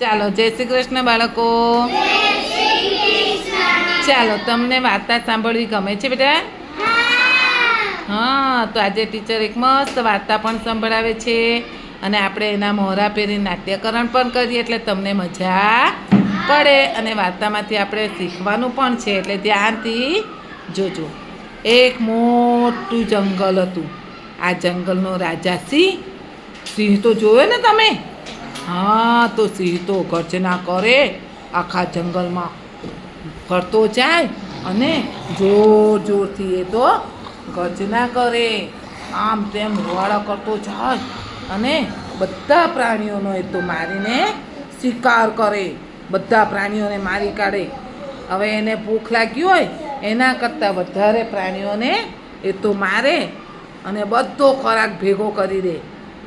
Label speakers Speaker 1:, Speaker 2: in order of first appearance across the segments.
Speaker 1: ચાલો, જય શ્રી કૃષ્ણ બાળકો. ચાલો, તમને વાર્તા સાંભળવી ગમે છે બેટા? હા, તો આજે ટીચર એક મસ્ત વાર્તા પણ સંભળાવે છે. અને આપણે એના મોહરા પહેરી નાટ્યકરણ પણ કરીએ, એટલે તમને મજા પડે. અને વાર્તામાંથી આપણે શીખવાનું પણ છે, એટલે ધ્યાનથી જોજો. એક મોટું જંગલ હતું. આ જંગલનો રાજા સિંહ. સિંહ તો જોયો ને તમે? હા, તો સિંહ તો ગર્જના કરે. આખા જંગલમાં ફરતો જાય અને જોર જોરથી એ તો ગર્જના કરે. આમ તેમ રૂવાડા કરતો જાય અને બધા પ્રાણીઓનો એ તો મારીને શિકાર કરે. બધા પ્રાણીઓને મારી કાઢે. હવે એને ભૂખ લાગી હોય, એના કરતાં વધારે પ્રાણીઓને એ તો મારે અને બધો ખોરાક ભેગો કરી દે.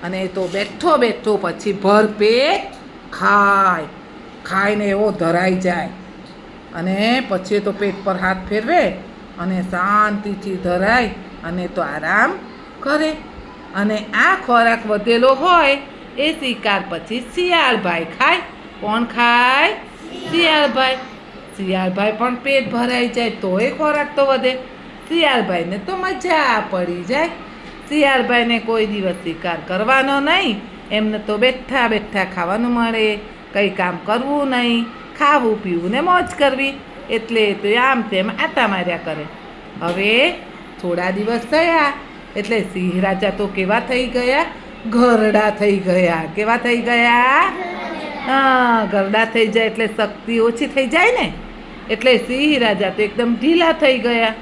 Speaker 1: અને એ તો બેઠો બેઠો પછી ભરપેટ ખાય. ખાઈને એવો ધરાઈ જાય. અને પછી તો પેટ પર હાથ ફેરવે અને શાંતિથી ધરાય અને તો આરામ કરે. અને આ ખોરાક વધેલો હોય એ શિકાર પછી શિયાળભાઈ ખાય. કોણ ખાય? શિયાળભાઈ. શિયાળભાઈ પણ પેટ ભરાઈ જાય તોય ખોરાક તો વધે. શિયાળભાઈને તો મજા પડી જાય. શિયાળભાઈને કોઈ દિવસ શિકાર કરવાનો નહીં. એમને તો બેઠા બેઠા ખાવાનું મળે, કંઈ કામ કરવું નહીં, ખાવું પીવું ને મોજ કરવી. એટલે તો આમ તેમ આટા માર્યા કરે. હવે થોડા દિવસ થયા, એટલે સિંહ રાજા તો કેવા થઈ ગયા? ઘરડા થઈ ગયા. કેવા થઈ ગયા? હા ઘરડા થઈ જાય એટલે શક્તિ ઓછી થઈ જાય ને. એટલે સિંહ રાજા તો એકદમ ઢીલા થઈ ગયા.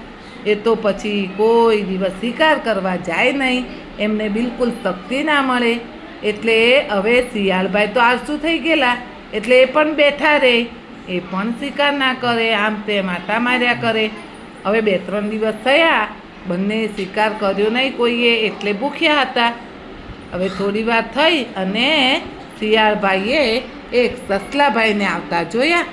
Speaker 1: એ તો પછી કોઈ દિવસ શિકાર કરવા જાય નહીં. એમને બિલકુલ શક્તિ ના મળે. એટલે હવે શિયાળભાઈ તો આળસુ થઈ ગયેલા. એટલે એ પણ બેઠા રહે એ પણ શિકાર ના કરે, આમ તે માતા માર્યા કરે. હવે બે ત્રણ દિવસ થયા. બંને શિકાર કર્યો નહીં કોઈએ, એટલે ભૂખ્યા હતા. હવે થોડી વાર થઈ અને શિયાળભાઈએ એક સસલાભાઈને આવતા જોયા.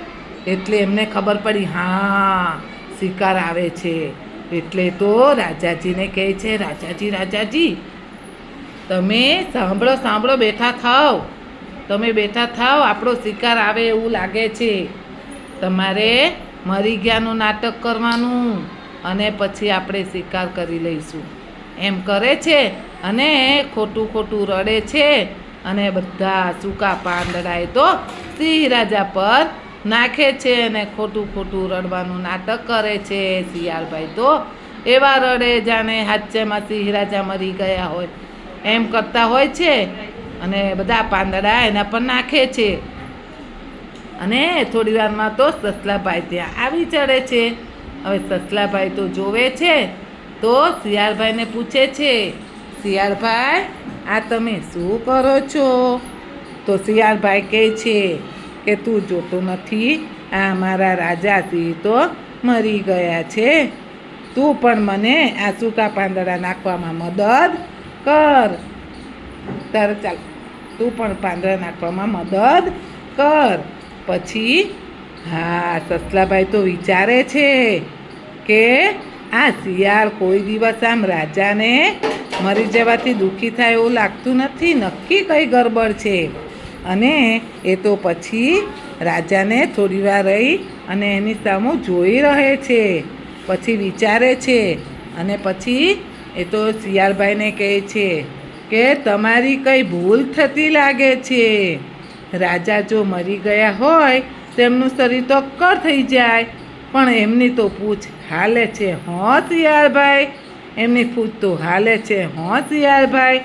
Speaker 1: એટલે એમને ખબર પડી, હા, શિકાર આવે છે. એટલે તો રાજાજીને કહે છે, રાજાજી રાજાજી, તમે સાંભળો સાંભળો, બેઠા થાવ તમે બેઠા થાવ આપણો શિકાર આવે એવું લાગે છે. તમારે મરી ગયાનું નાટક કરવાનું અને પછી આપણે શિકાર કરી લઈશું. એમ કરે છે અને ખોટું ખોટું રડે છે અને બધા સૂકા પાંદડાએ તો સિંહ રાજા પર નાખે છે અને ખોટું ખોટું રડવાનું નાટક કરે છે શિયાળભાઈ. તો એવા રડે જાણે હાથેમાં સિંહ રાજા મરી ગયા હોય. એમ કરતા હોય છે અને બધા પાંદડા એના પર નાખે છે. અને થોડી વારમાં તો સસલાભાઈ ત્યાં આવી ચડે છે. હવે સસલાભાઈ તો જોવે છે. તો શિયાળભાઈને પૂછે છે, શિયાળભાઈ, આ તમે શું કરો છો? તો શિયાળભાઈ કહે છે કે તું જોતો નથી. આ મારા રાજા સિંહ તો મરી ગયા છે. તું પણ મને આ સૂકા પાંદડા નાખવામાં મદદ કર. તારે ચાલ, તું પણ પાંદડા નાખવામાં મદદ કર. પછી, હા, સસલાભાઈ તો વિચારે છે કે આ શિયાળ કોઈ દિવસ આમ રાજાને મરી જવાથી દુઃખી થાય એવું લાગતું નથી. નક્કી કઈ ગરબડ છે? અને એ તો પછી રાજાને થોડી વાર રહી અને એની સામું જોઈ રહે છે, પછી વિચારે છે અને પછી એ તો શિયાળભાઈને કહે છે કે તમારી કંઈ ભૂલ થતી લાગે છે. રાજા જો મરી ગયા હોય, તેમનું શરીર તો અક્કર થઈ જાય, પણ એમની તો પૂછ હાલે છે, હં શિયાળભાઈ? એમની પૂછ તો હાલે છે, હો શિયાળભાઈ?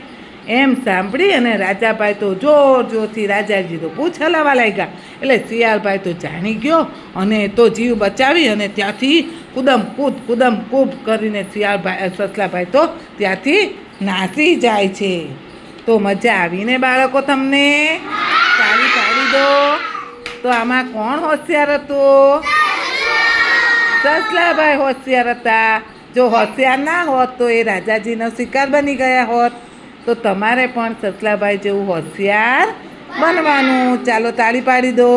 Speaker 1: એમ સાંભળી અને રાજાભાઈ તો જોર જોરથી રાજાજી તો પૂછ હલાવા લાગ્યા. એટલે શિયાળભાઈ તો જાણી ગયો અને તો જીવ બચાવી અને ત્યાંથી કુદમ કૂદ કુદમ કૂદ કરીને શિયાળભાઈ સસલાભાઈ તો ત્યાંથી નાસી જાય છે. તો મજા આવીને બાળકો તમને તાળી પાડી દો. તો આમાં કોણ હોશિયાર હતું? સસલાભાઈ હોશિયાર હતા. જો હોશિયાર ના હોત તો એ રાજાજીનો શિકાર બની ગયા હોત. તો તમારે પણ સસલાભાઈ જેવું હોશિયાર બનવાનું. ચાલો તાળી પાડી દો.